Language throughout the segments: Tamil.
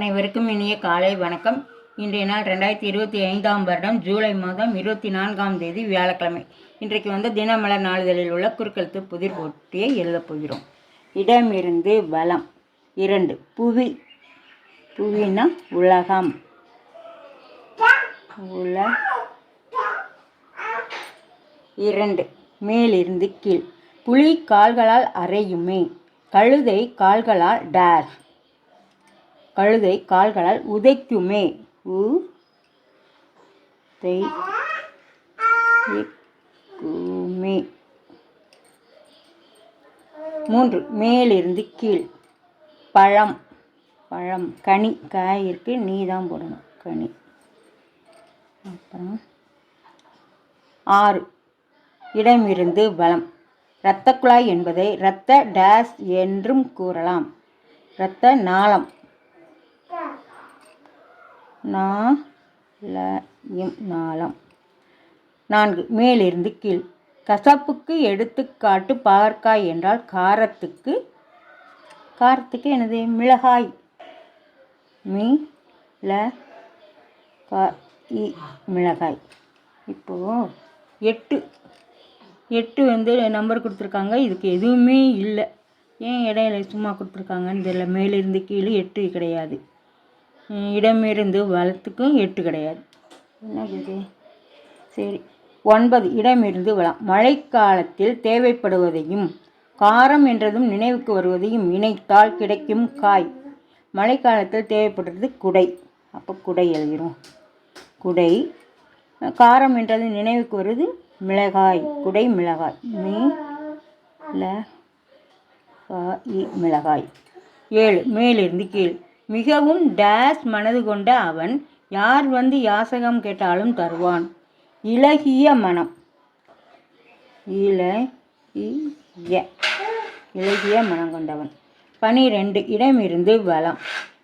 அனைவருக்கும் இனிய காலை வணக்கம். இன்றைய நாள் ரெண்டாயிரத்தி இருபத்தி ஐந்தாம் வருடம் ஜூலை மாதம் இருபத்தி நான்காம் தேதி வியாழக்கிழமை. இன்றைக்கு வந்து தினமலர் நாளிதழில் உள்ள குறுக்கெழுத்து புதிர் போட்டியை எழுதப் போகிறோம். இடமிருந்து வளம் இரண்டு புவி புவினா உலகம். உல இரண்டு மேலிருந்து கீழ். புலி கால்களால் அறையுமே கழுதை கால்களால் டேஷ் கழுதை கால்களால் உதைக்குமே. உ தை மே மூன்று மேலிருந்து கீழ். பழம் பழம் கனி காய் இருக்கு நீ தான் போடணும் கனி. அப்புறம் ஆறு இடமிருந்து பலம். இரத்த குழாய் என்பதை இரத்த டேஸ் என்றும் கூறலாம். இரத்த நாளம் நாளம் நாளம் நான்கு மேலிருந்து கீழ். கசப்புக்கு எடுத்துக்காட்டு பாகற்காய் என்றால் காரத்துக்கு காரத்துக்கு எனது மிளகாய். மீ ல கா இ மிளகாய். இப்போது எட்டு. எட்டு வந்து நம்பர் கொடுத்துருக்காங்க. இதுக்கு எதுவுமே இல்லை. ஏன் இடையில சும்மா கொடுத்துருக்காங்கன்னு தெரியல. மேலிருந்து கீழே எட்டு கிடையாது. இடமிருந்து வளத்துக்கும் எட்டு கிடையாது. என்ன இது சரி. ஒன்பது இடமிருந்து வளம் மழைக்காலத்தில் தேவைப்படுவதையும் காரம் என்றதும் நினைவுக்கு வருவதையும் இணைத்தால் கிடைக்கும் காய். மழைக்காலத்தில் தேவைப்படுறது குடை. அப்போ குடை எழுதிரும். குடை காரம் என்றது நினைவுக்கு வருது மிளகாய். குடை மிளகாய். மீ ல மிளகாய். ஏழு மேலிருந்து கீழ். மிகவும் டேஸ் மனது கொண்ட அவன் யார் வந்து யாசகம் கேட்டாலும் தருவான். இலகிய மனம். இல இலகிய மனம் கொண்டவன். பனிரெண்டு இடமிருந்து வலம்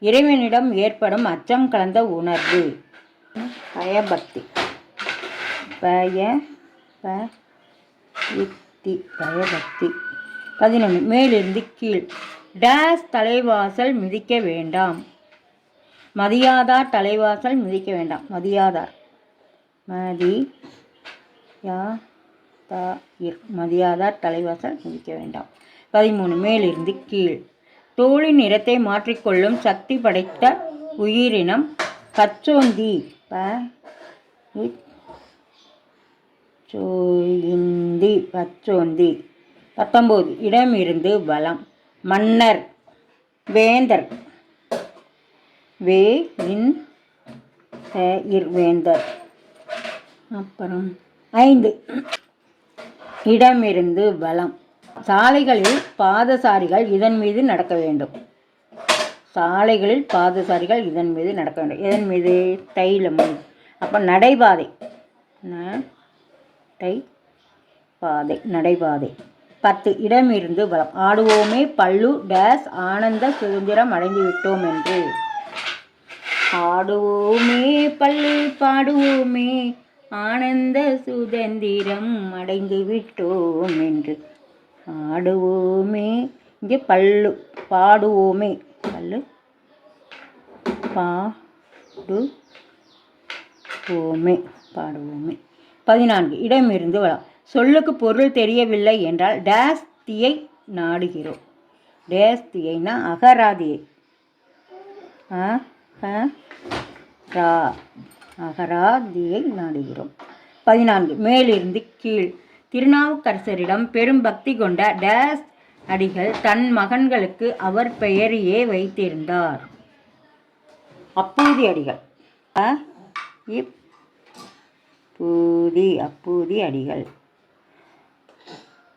இறைவனிடம் ஏற்படும் அச்சம் கலந்த உணர்வு. பயபக்தி. பய பக்தி பயபக்தி. பதினொன்று மேலிருந்து கீழ். டேஸ் தலைவாசல் மிதிக்க வேண்டாம். மதியாதார் தலைவாசல் மிதிக்க வேண்டாம். மதியாதார். மதி யா தா இர் மதியாதார் தலைவாசல் மிதிக்க வேண்டாம். பதிமூணு மேலிருந்து கீழ். தோளின் நிறத்தை மாற்றிக்கொள்ளும் சக்தி படைத்த உயிரினம் கச்சோந்தி. ப பச்சோந்தி பத்தொம்போது இடமிருந்து பலம் மன்னர் வேந்தர். வே இன் இர் வேந்தர். அப்புறம் ஐந்து. இடமிருந்து வளம் சாலைகளில் பாதசாரிகள் இதன் மீது நடக்க வேண்டும். சாலைகளில் பாதசாரிகள் இதன் மீது நடக்க வேண்டும். இதன் மீது? தைலம் அப்போ நடைபாதை. ந டை பாதை. நடைபாதை. பத்து இடமிருந்து வளம் ஆடுவோமே பல்லு டேஸ் ஆனந்த சுதந்திரம் அடைந்துவிட்டோம் என்று. ஆடுவோமே பல்லு பாடுவோமே ஆனந்த சுதந்திரம் அடைந்து விட்டோம் என்று. ஆடுவோமே இங்கே பள்ளு பாடுவோமே. பல்லு பாடு ஓமே பாடுவோமே. பதினான்கு இடமிருந்து வளம் சொல்லுக்கு பொருள் தெரியவில்லை என்றால் டேஸ்தியை நாடுகிறோம். டேஸ்தியைனா அகராதியை ரா அகராதியை நாடுகிறோம். பதினான்கு மேலிருந்து கீழ். திருநாவுக்கரசரிடம் பெரும் பக்தி கொண்ட டேஸ் அடிகள் தன் மகன்களுக்கு அவர் பெயரையே வைத்திருந்தார். அப்பூதி அடிகள். இப் பூதி அப்பூதி அடிகள்.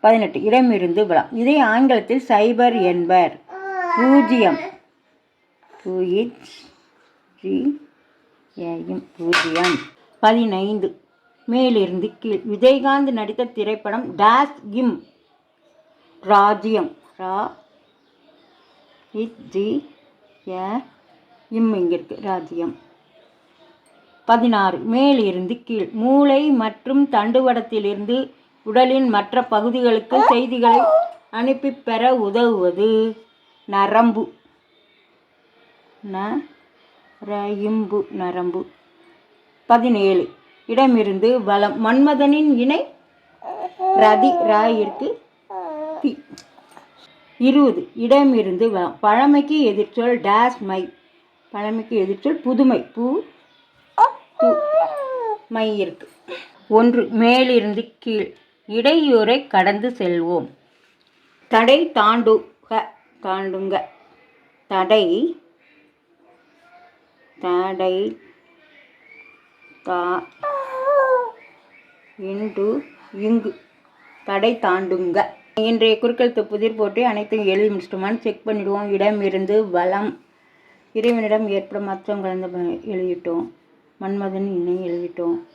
பதினெட்டு. இடமிருந்து விழா இதை ஆங்கிலத்தில் சைபர் என்பர். பூஜ்ஜியம். ஜி பூஜ்ஜியம். பதினைந்து. மேலிருந்து கீழ். விஜயகாந்த் நடித்த திரைப்படம் டாஸ் கிம். ராஜ்யம். ரா. இச். ஜி. இம் இங்கே இருக்கு ராஜ்யம். பதினாறு. மேலிருந்து கீழ். மூளை மற்றும் தண்டுவடத்திலிருந்து உடலின் மற்ற பகுதிகளுக்கு செய்திகளை அனுப்பி பெற உதவுவது. நரம்பு. ந ர நரம்பு. பதினேழு. இடமிருந்து வளம். மன்மதனின் இணை ரதி ராயிற்கு தி. இருபது. இடமிருந்து வளம். பழமைக்கு எதிர்ச்சொல் டேஸ் மை. பழமைக்கு எதிர்ச்சொல் புதுமை. பூ. மை இருக்கு ஒன்று. மேலிருந்து கீழ். இடையூரை கடந்து செல்வோம். தடை தாண்டுக தாண்டுங்க. தடை தடை தா இன்று இங்கு. தடை தாண்டுங்க. இன்றைய குறுக்கெழுத்து புதிர் போட்டு அனைத்தையும் எழுதி முடிச்சிட்டோமான்னு செக் பண்ணிடுவோம். இடம் இருந்து வளம் இறைவனிடம் ஏற்படும் அச்சம் கலந்து எழுதிட்டோம். மன்மதன் இன்னும் எழுதிட்டோம்.